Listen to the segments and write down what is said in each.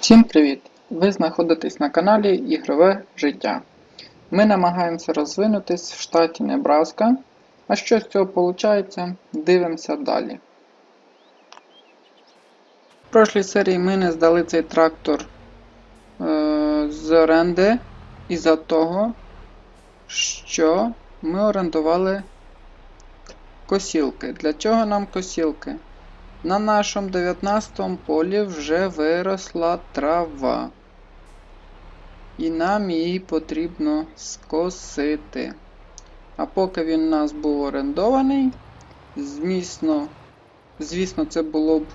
Всім привіт! Ви знаходитесь на каналі Ігрове життя. Ми намагаємося розвинутись в штаті Небраска. А що з цього виходить, дивимося далі. В прошлій серії ми не здали цей трактор е, з оренди із-за того, що ми орендували косілки. Для чого нам косілки? На нашому 19 полі вже виросла трава. І нам її потрібно скосити. А поки він у нас був орендований, звісно, звісно, це було б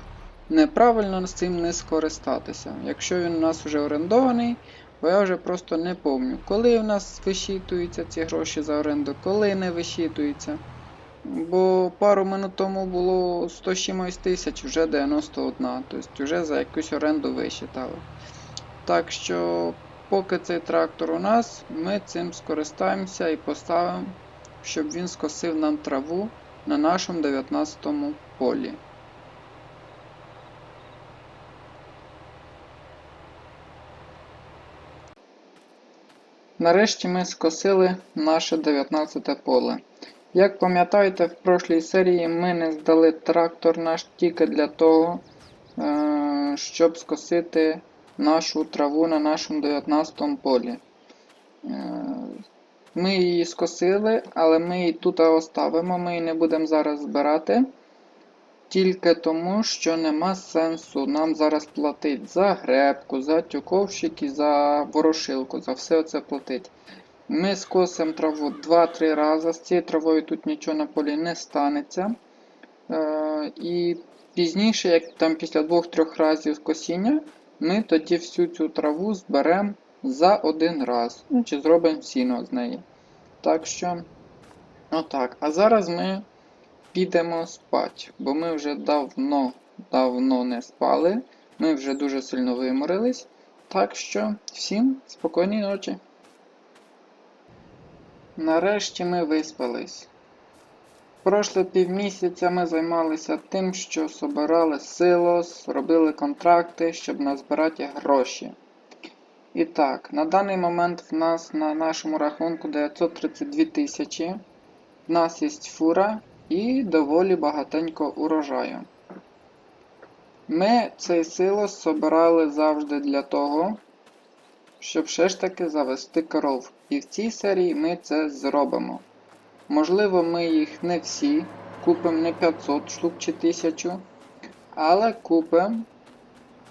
неправильно з цим не скористатися. Якщо він у нас вже орендований, бо я вже просто не пам'ятаю, коли у нас висчитуються ці гроші за оренду, коли не висчитуються. Бо пару минут тому було 100 чимось тисяч, вже 91. Тобто вже за якусь оренду висчитали. Так що, поки цей трактор у нас, ми цим скористаємося і поставимо, щоб він скосив нам траву на нашому 19 полі. Нарешті ми скосили наше 19 поле. Як пам'ятаєте, в прошлій серії ми не здали трактор наш тільки для того, е, щоб скосити нашу траву на нашому 19 полі. Е, ми її скосили, але ми її тут оставимо, ми її не будемо зараз збирати. Тільки тому, що нема сенсу нам зараз платити за гребку, за тюковщик і за ворошилку, за все це платить. Ми скосимо траву 2-3 рази. З цією травою тут нічого на полі не станеться. Е, І пізніше, як там після 2-3 разів косіння, ми тоді всю цю траву зберемо за один раз. Ну, чи зробимо сіно з неї. Так що, отак. А зараз ми підемо спати, бо ми вже давно, давно не спали. Ми вже дуже сильно виморились. Так що, всім спокійної ночі. Нарешті ми виспались. Прошле півмісяця ми займалися тим, що собирали силос, робили контракти, щоб назбирати гроші. І так, на даний момент в нас на нашому рахунку 932 тисячі. В нас є фура і доволі багатенько урожаю. Ми цей силос собирали завжди для того, щоб ще ж таки завести коров. І в цій серії ми це зробимо. Можливо, ми їх не всі, купимо не 500 штук чи 1000, але купимо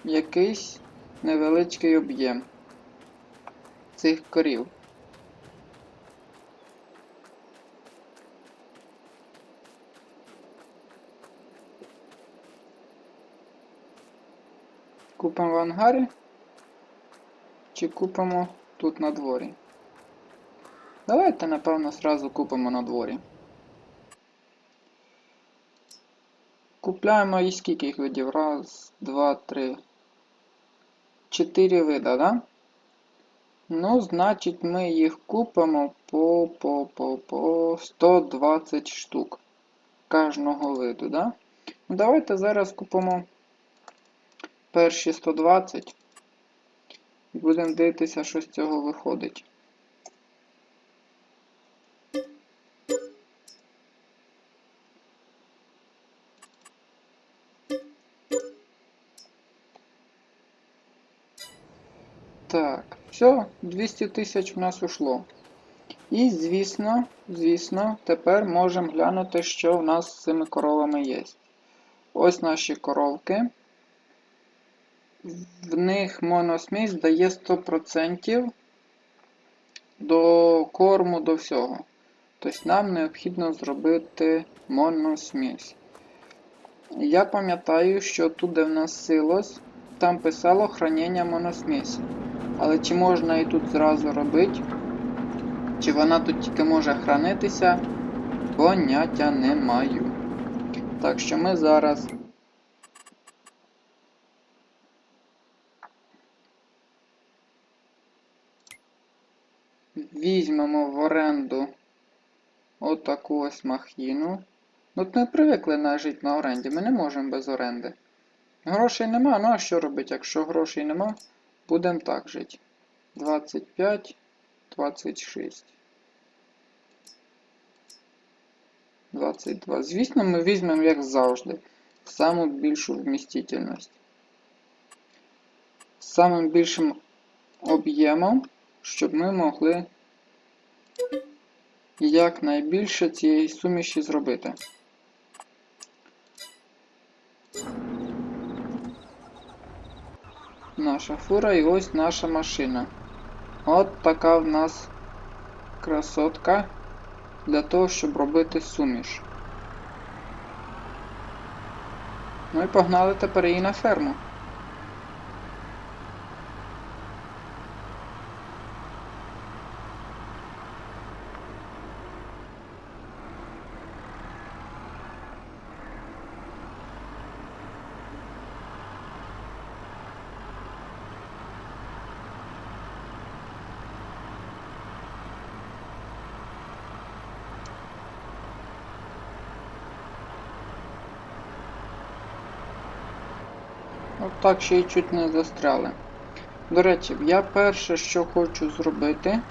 якийсь невеличкий об'єм цих корів. Купимо в ангарі чи купимо тут на дворі. Давайте, напевно, зразу купимо на дворі. Купляємо і скільки їх видів? Раз, два, три. Чотири вида, да? Ну, значить, ми їх купимо по по, по, по 120 штук кожного виду, да? Ну, давайте зараз купимо перші 120 і будемо дивитися, що з цього виходить. Все, 200 тисяч в нас ушло. І, звісно, звісно, тепер можемо глянути, що в нас з цими коровами є. Ось наші коровки. В них моносмісь дає 100% до корму, до всього. Тобто нам необхідно зробити моносмісь. Я пам'ятаю, що тут, де в нас силос, там писало хранення моносмісі. Але чи можна і тут зразу робити, чи вона тут тільки може хранитися, поняття не маю. Так що ми зараз візьмемо в оренду отаку ось махіну. Ну, ми привикли на жити на оренді, ми не можемо без оренди. Грошей нема, ну а що робити? Якщо грошей нема, будемо так жити. 25, 26. 22. Звісно, ми візьмемо, як завжди, саму більшу вмістительність. З самим більшим об'ємом, щоб ми могли якнайбільше цієї суміші зробити. Наша фура і ось наша машина. От така в нас красотка для того, щоб робити суміш. Ну і погнали тепер її на ферму. От так ще й чуть не застряли. До речі, я перше, що хочу зробити,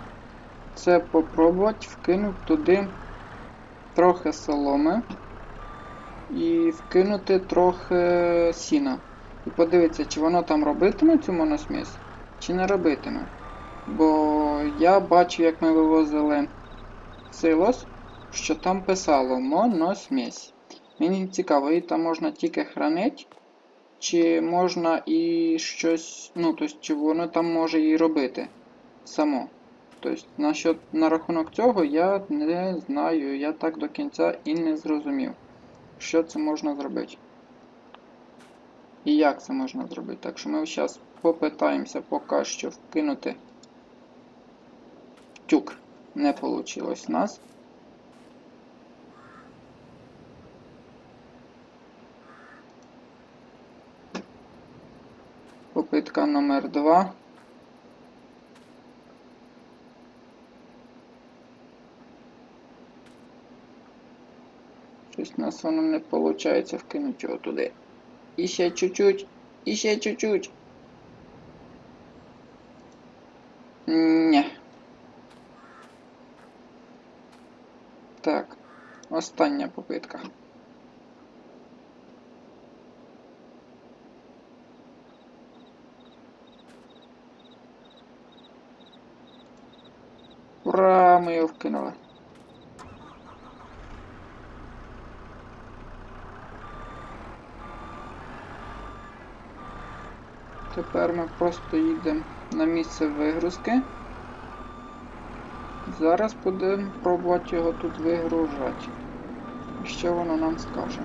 це попробувати вкинути туди трохи соломи і вкинути трохи сіна. І подивитися, чи воно там робитиме цю моносміс, чи не робитиме. Бо я бачив, як ми вивозили силос, що там писало моносмісь. Мені цікаво, її там можна тільки хранити. Чи можна і щось, ну, тобто, чи воно там може і робити само. Тобто, насчет, на рахунок цього я не знаю, я так до кінця і не зрозумів, що це можна зробити. І як це можна зробити. Так що ми зараз попитаємося поки що вкинути тюк. Не вийшло в нас. Попитка номер 2. Щось у нас воно не виходить вкинути його туди. І ще чуть-чуть, і ще чуть-чуть. Ні. Так, остання попитка. Ми його вкинули. Тепер ми просто їдемо на місце вигрузки. Зараз будемо пробувати його тут вигружати. Що воно нам скаже?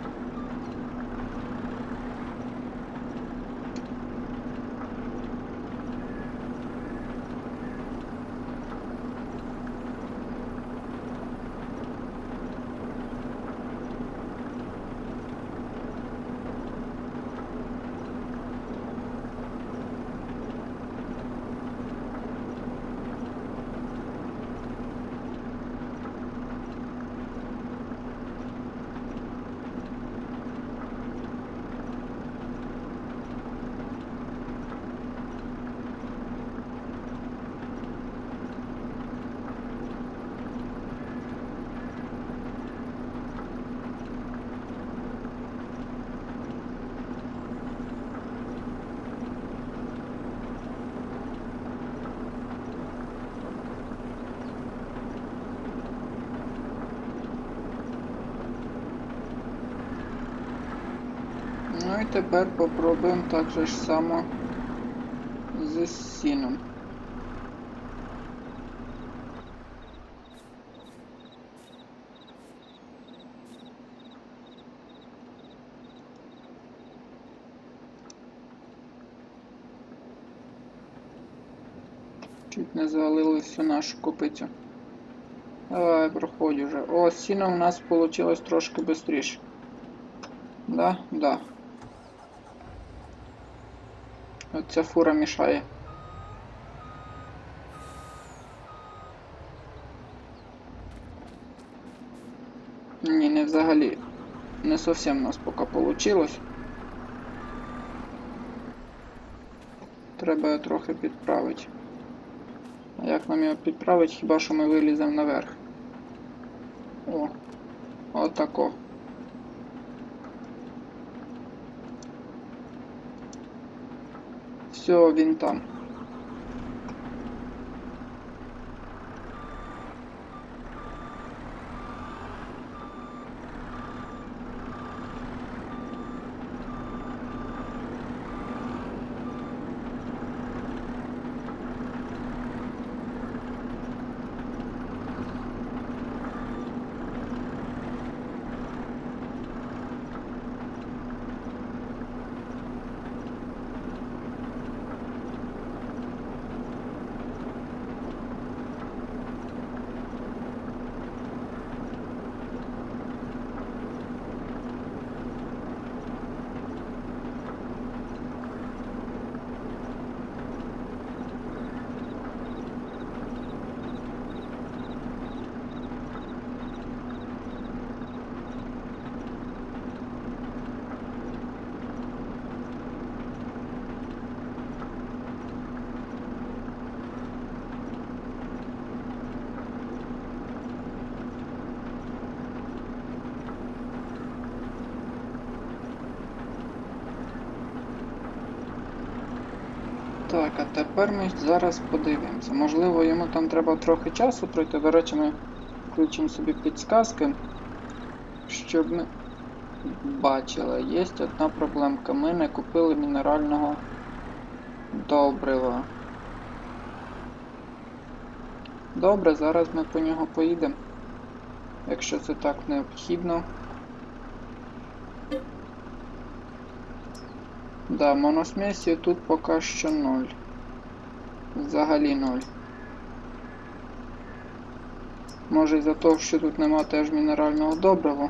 Ну і тепер попробуємо так же ж само з сіном. Чуть не завалили всю нашу копицю. Давай, проходь уже. О, сіном у нас вийшло трошки швидше. Да, да. Оця фура мішає. Ні, не взагалі. Не зовсім у нас поки вийшло. Треба його трохи підправити. А як нам його підправити, хіба що ми виліземо наверх? О, отако. Все, він там. Так, а тепер ми зараз подивимося. Можливо, йому там треба трохи часу пройти. До речі, ми включимо собі підсказки, щоб ми бачили. Є одна проблемка. Ми не купили мінерального добрива. Добре, зараз ми по нього поїдемо. Якщо це так необхідно. Да, моносмесі тут поки що 0. Взагалі 0. Може із-за того, що тут нема теж мінерального добрива.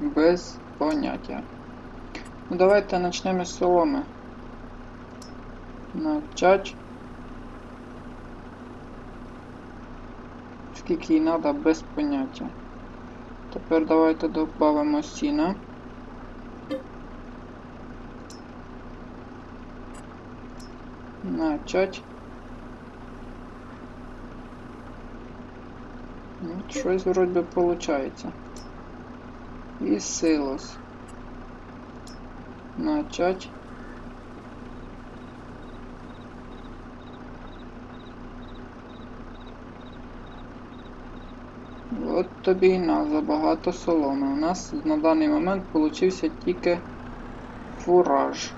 Без поняття. Ну давайте почнемо з соломи. Начать. Скільки їй треба без поняття. Тепер давайте додамо сіна. Начать. Ну, щось вроді получається. І силос. Начать. От тобі і на забагато соломи. У нас на даний момент получився тільки фураж.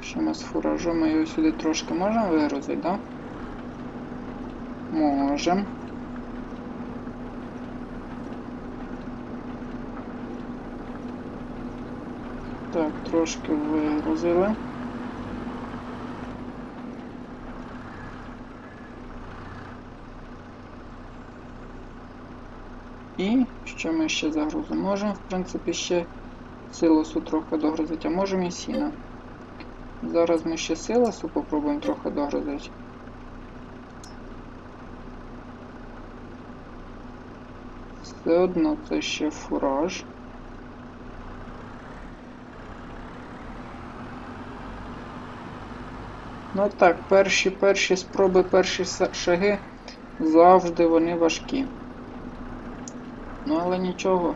Що ми з фуражом? Ми його сюди трошки можемо вигрузити, так? Да? Можемо. Так, трошки вигрузили. І що ми ще загрузимо? Можемо, в принципі, ще силосу трохи догрузити, а можемо і сіна. Зараз ми ще силосу попробуємо трохи догрузити. Все одно це ще фураж. Ну так, перші перші спроби, перші шаги завжди вони важкі. Ну але нічого.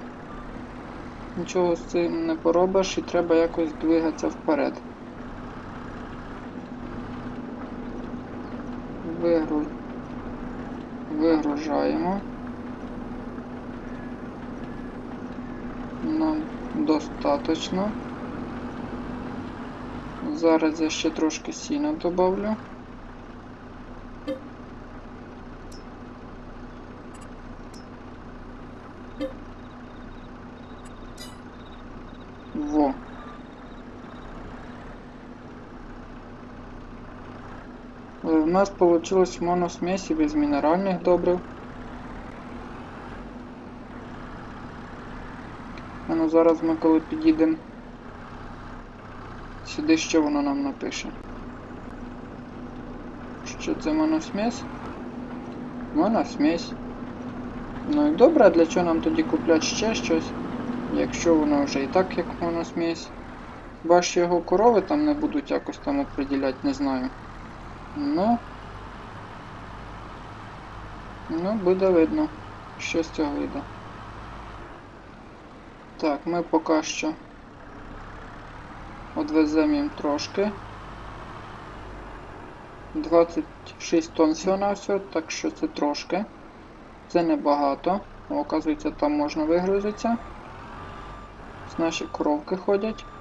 Нічого з цим не поробиш і треба якось двигатися вперед. Вигру... Вигружаємо. Нам достаточно. Зараз я ще трошки сіна добавлю. Во. Е, У нас получилось моносмесі без мінеральних добрив. А ну зараз ми коли підійдемо сюди, що воно нам напише. Що це моносмесь? Моносмесь. Ну і добре, а для чого нам тоді купляти ще щось? Якщо воно вже і так як моносмесь. Хіба що його корови там не будуть якось там оприділяти, не знаю. Ну. Ну, буде видно, що з цього вийде. Так, ми поки що одвеземо їм трошки. 26 тонн всього на все, так що це трошки. Це небагато. Оказується, там можна вигрузитися. Наші коровки ходять.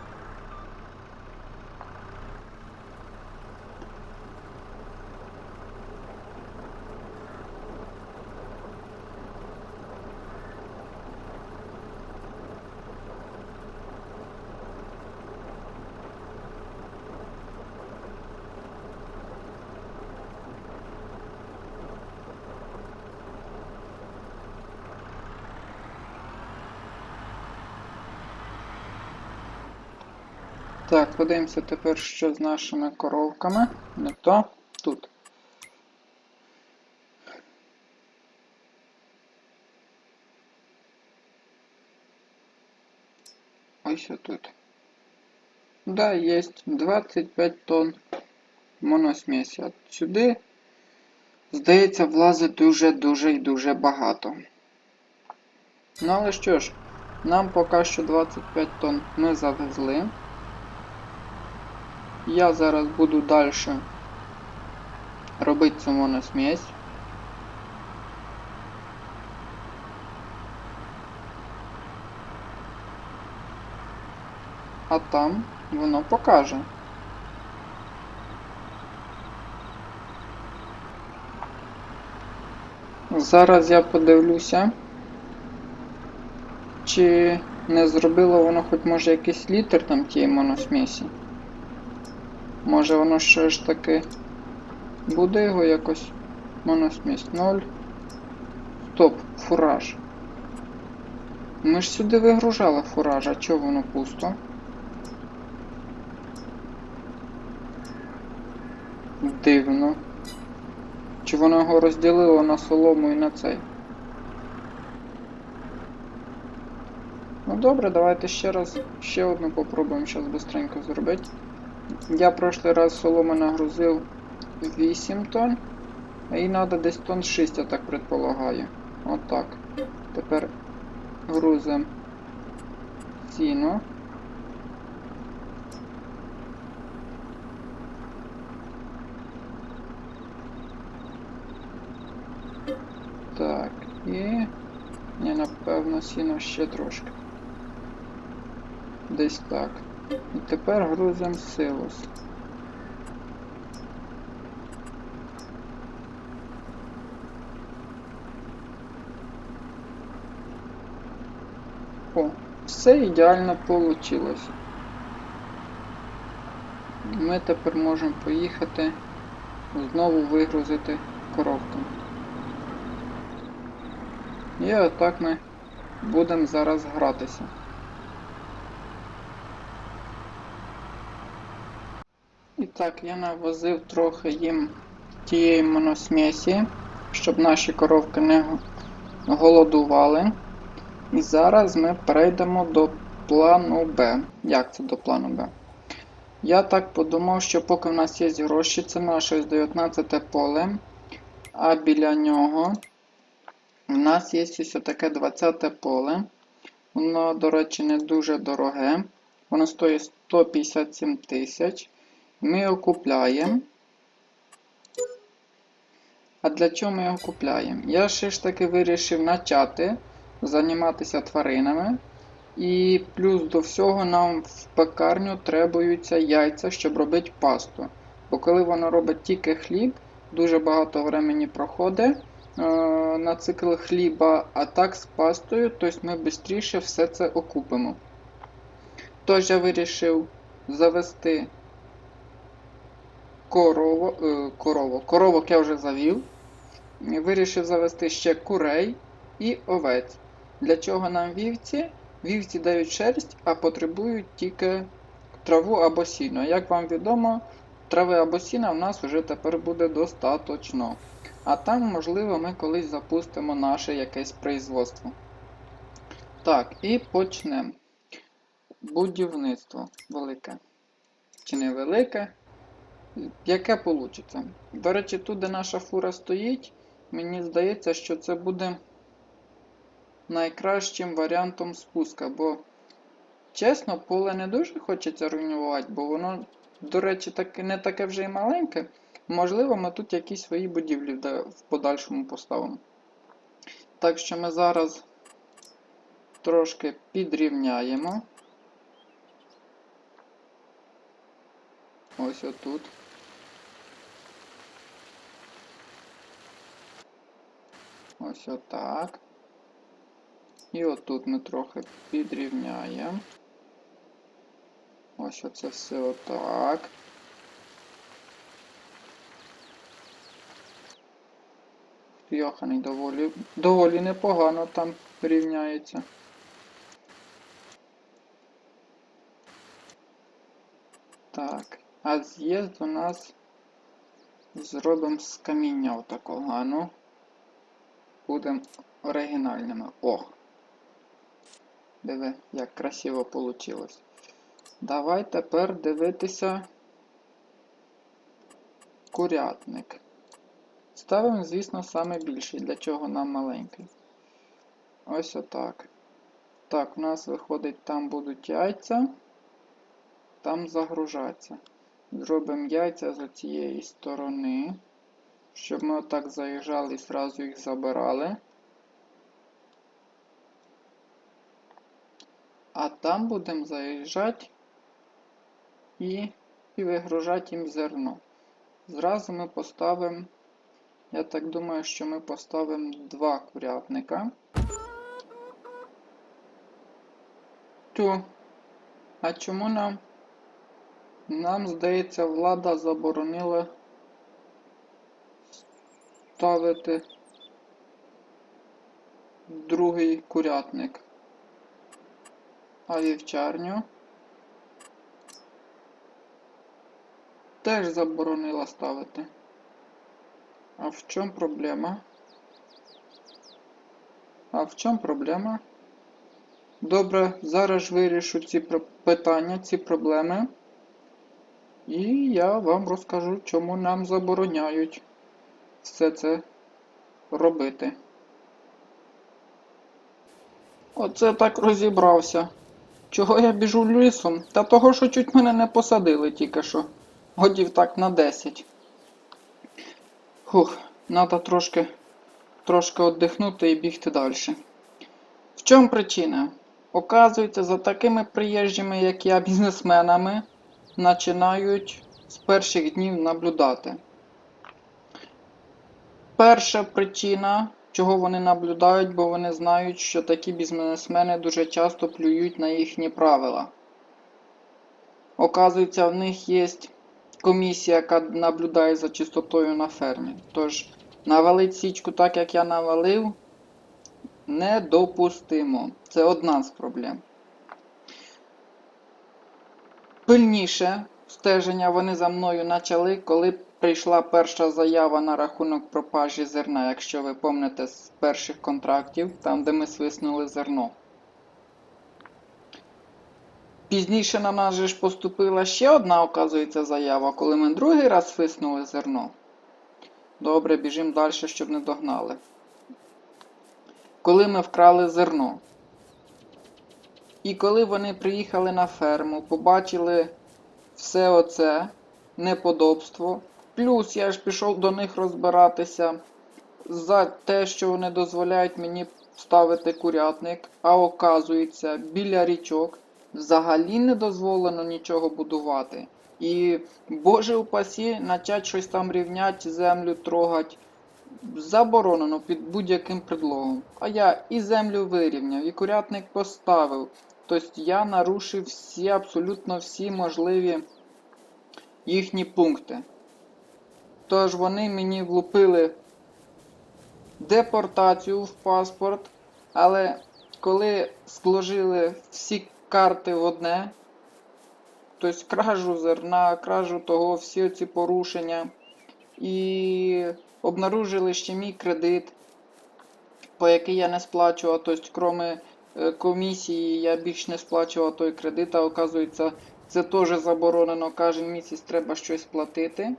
Так, подивимося тепер, що з нашими коровками. Не то тут. Ось тут. Да, є 25 тонн моносмесі. От сюди, здається, влазить дуже-дуже і дуже багато. Ну але що ж, нам поки що 25 тонн ми завезли. Я зараз буду далі робити цю моносмесь. А там воно покаже. Зараз я подивлюся, чи не зробило воно хоч може якийсь літр там тієї моносмесі. Може воно ще ж таки буде його якось моносмість 0. Стоп, фураж. Ми ж сюди вигружали фураж, а чого воно пусто? Дивно. Чи воно його розділило на солому і на цей? Ну добре, давайте ще раз ще одну попробуємо зараз швидко зробити. Я прошлий раз соломи нагрузив 8 тонн, їй треба десь тонн 6, я так предполагаю. Отак. Тепер грузимо сіно. Так, і... Ні, напевно, сіно ще трошки. Десь так. І тепер грузимо силос. О, все ідеально вийшло. Ми тепер можемо поїхати знову вигрузити коробку. І отак ми будемо зараз гратися. Так, я навозив трохи їм тієї моносмесі, щоб наші коровки не голодували. І зараз ми перейдемо до плану Б. Як це до плану Б? Я так подумав, що поки в нас є гроші, це наше ось 19 поле, а біля нього в нас є ось таке 20 поле. Воно, до речі, не дуже дороге. Воно стоїть 157 тисяч. Ми його купляємо. А для чого ми його купляємо? Я ще ж таки вирішив почати займатися тваринами. І плюс до всього нам в пекарню требуються яйця, щоб робити пасту. Бо коли воно робить тільки хліб, дуже багато времени проходить е на цикл хліба, а так з пастою, тобто ми швидше все це окупимо. Тож я вирішив завести корову, е, корову. Коровок я вже завів. Вирішив завести ще курей і овець. Для чого нам вівці? Вівці дають шерсть, а потребують тільки траву або сіно. Як вам відомо, трави або сіна в нас вже тепер буде достаточно. А там, можливо, ми колись запустимо наше якесь производство. Так, і почнемо. Будівництво велике. Чи не велике? Яке вийде? До речі, тут, де наша фура стоїть, мені здається, що це буде найкращим варіантом спуска, бо, чесно, поле не дуже хочеться руйнувати, бо воно, до речі, таки, не таке вже і маленьке. Можливо, ми тут якісь свої будівлі в подальшому поставимо. Так що ми зараз трошки підрівняємо. Ось отут. Ось отак. І отут ми трохи підрівняємо. Ось оце все отак. Йоханий доволі, доволі непогано там рівняється. Так, а з'їзд у нас зробимо з каміння отакого, ну. Будемо оригінальними. О! Диви, як красиво вийшло. Давай тепер дивитися курятник. Ставимо, звісно, саме більший, для чого нам маленький. Ось отак. Так, у нас виходить, там будуть яйця, там загружаться. Зробимо яйця з цієї сторони, щоб ми отак заїжджали і одразу їх забирали. А там будемо заїжджати і, і вигружати їм зерно. Зразу ми поставимо, я так думаю, що ми поставимо два курятника. Тю. А чому нам? Нам, здається, влада заборонила ставити другий курятник. А вівчарню теж заборонила ставити. А в чому проблема? А в чому проблема? Добре, зараз вирішу ці питання, ці проблеми. І я вам розкажу, чому нам забороняють все це робити. Оце так розібрався. Чого я біжу лісом? Та того, що чуть мене не посадили тільки що. Годів так на 10. Хух, треба трошки трошки віддихнути і бігти далі. В чому причина? Оказується, за такими приїжджими, як я, бізнесменами, починають з перших днів наблюдати. Перша причина, чого вони наблюдають, бо вони знають, що такі бізнесмени дуже часто плюють на їхні правила. Оказується, в них є комісія, яка наблюдає за чистотою на фермі. Тож, навалить січку так, як я навалив, недопустимо. Це одна з проблем. Пильніше стеження вони за мною почали, коли прийшла перша заява на рахунок пропажі зерна, якщо ви пам'ятаєте з перших контрактів, там де ми свиснули зерно. Пізніше на нас же ж поступила ще одна, оказується, заява, коли ми другий раз свиснули зерно. Добре, біжимо далі, щоб не догнали. Коли ми вкрали зерно. І коли вони приїхали на ферму, побачили все оце неподобство. Плюс я ж пішов до них розбиратися за те, що вони дозволяють мені ставити курятник, а оказується, біля річок взагалі не дозволено нічого будувати. І, Боже упасі, почати щось там рівняти, землю трогати. Заборонено під будь-яким предлогом. А я і землю вирівняв, і курятник поставив. Тобто я нарушив всі, абсолютно всі можливі їхні пункти. Тож вони мені влупили депортацію в паспорт, але коли сложили всі карти в одне, тобто кражу зерна, кражу того, всі ці порушення. І обнаружили ще мій кредит, по який я не сплачував, тобто, крім е, комісії, я більш не сплачував той кредит, а оказується, це теж заборонено, кожен місяць треба щось платити.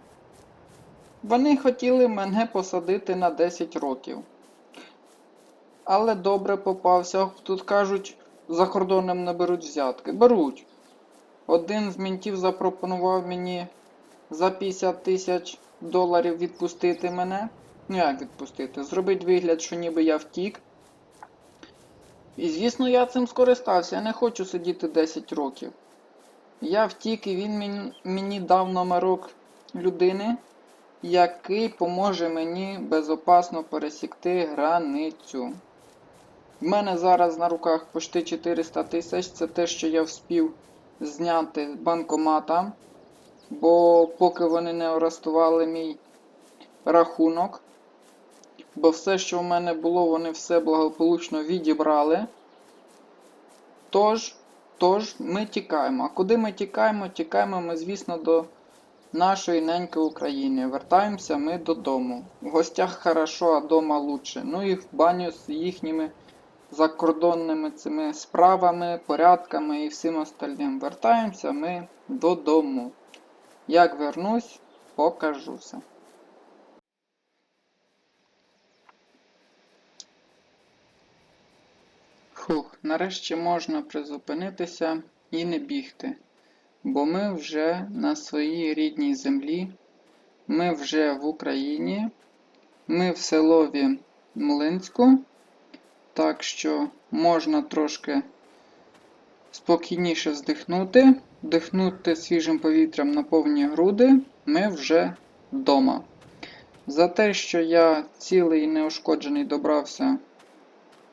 Вони хотіли мене посадити на 10 років. Але добре попався. Тут кажуть, за кордоном не беруть взятки. Беруть. Один з ментів запропонував мені за 50 тисяч доларів відпустити мене. Ну як відпустити? Зробити вигляд, що ніби я втік. І звісно, я цим скористався. Я не хочу сидіти 10 років. Я втік і він мені дав номерок людини, який поможе мені безопасно пересікти границю. В мене зараз на руках почти 400 тисяч. Це те, що я вспів зняти з банкомата. Бо поки вони не арестували мій рахунок. Бо все, що в мене було, вони все благополучно відібрали. Тож, тож ми тікаємо. А куди ми тікаємо? Тікаємо ми, звісно, до нашої неньки України. Вертаємося ми додому. В гостях хорошо, а дома лучше. Ну і в баню з їхніми закордонними цими справами, порядками і всім остальним. Вертаємося ми додому. Як вернусь, покажуся. Фух, нарешті можна призупинитися і не бігти. Бо ми вже на своїй рідній землі, ми вже в Україні, ми в селові Млинську, так що можна трошки спокійніше здихнути, вдихнути свіжим повітрям на повні груди, ми вже вдома. За те, що я цілий і неушкоджений добрався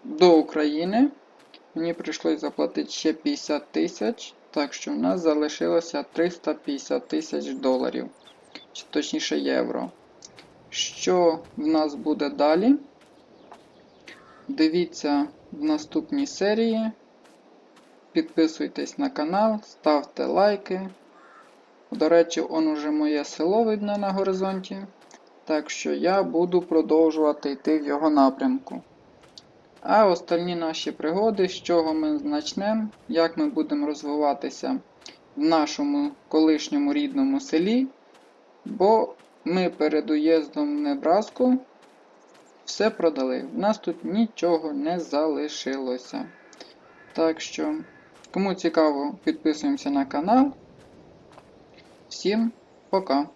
до України, мені прийшлось заплатити ще 50 тисяч, так що в нас залишилося 350 тисяч доларів, чи точніше євро. Що в нас буде далі? Дивіться в наступній серії. Підписуйтесь на канал, ставте лайки. До речі, он уже моє село видно на горизонті. Так що я буду продовжувати йти в його напрямку. А остальні наші пригоди, з чого ми почнемо, як ми будемо розвиватися в нашому колишньому рідному селі. Бо ми перед уїздом в Небраску все продали. В нас тут нічого не залишилося. Так що, кому цікаво, підписуємося на канал. Всім пока!